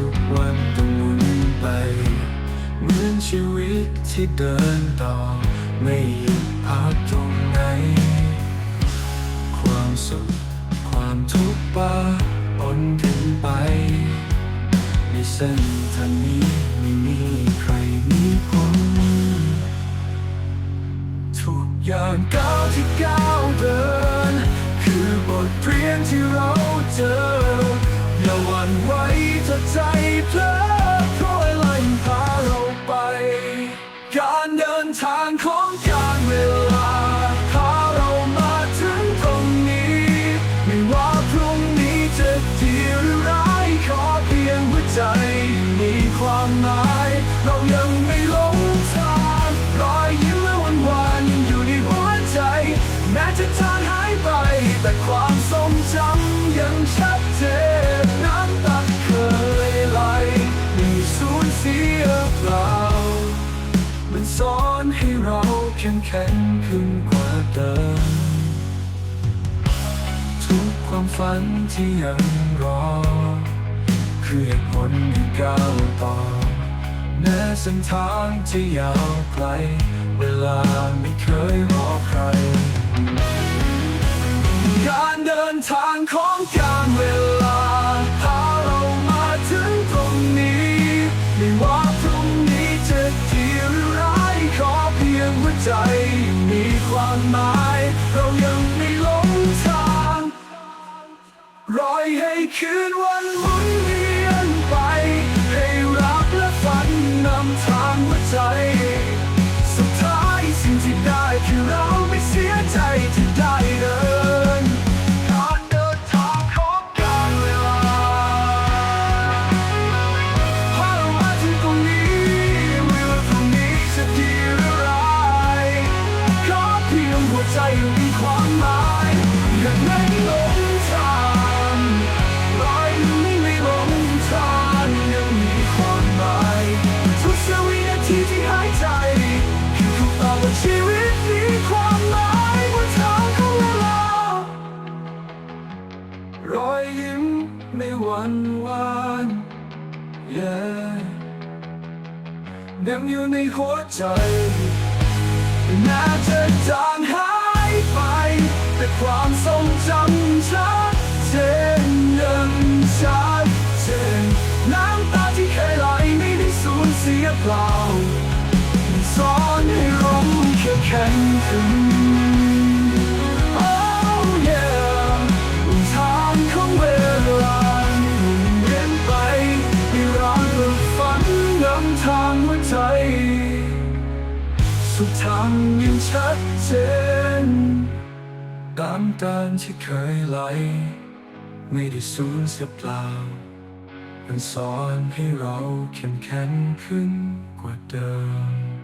ทุกวันต้องวนไป เหมือนชีวิตที่เดินต่อ ไม่หยุดพักตรงไหน ความสุข ความทุกข์ปะปนกันไป ในเส้นทางนี้ไม่มีใครมีพ้นทุกอย่างก้าวที่ก้าวเดิน คือบทเรียนที่เราเจอ ใจเพลอเพราะอะไรพาเราไป การเดินทางของการเวลา พาเรามาถึงตรงนี้ ไม่ว่าพรุ่งนี้จะดีหรือร้ายขอเพียงหัวใจมีความหมาย เรายังไม่หลง เข้มแข็งขึ้นกว่าเดิม ทุกความฝันที่ยังรอ คือเหตุผลที่ก้าวต่อแม้เส้นทางจะยาวไกล เวลาไม่เคยรอใคร การเดินทางของการเวลาากมาย เรายังไม่หลงทางรอยให้คืนวันหมุนเวียนไป ให้รักและฝันนำทางหัวใจ ใจยังมีความหมายยังไม่หลงทางรอยไม่ไม่หลงทางยังมีความหมายทุกเสี้ยววินาทีที่หายใจคือคำตอบว่าชีวิตมีความหมายบนทางของเวลารอยยิ้มไม่หวั่นวาน yeah ยังอยู่ในหัวใจแม้จะจางหาย แต่ความทรงจำชัดเจนยังชัดเจนน้ำตาที่เคยไหลไม่ได้สูญเสียเปล่ามันสอนให้เราเข้มแข็งขึ้น Oh yeah บนทางของเวลาหมุนเวียนไปให้เราเลือกฝันนำทางหัวใจ สุดทางยังชัดเจน น้ำตานที่เคยไหล ไม่ได้สูญเสียเปล่า มันสอนให้เราเข้มแข็งขึ้นกว่าเดิม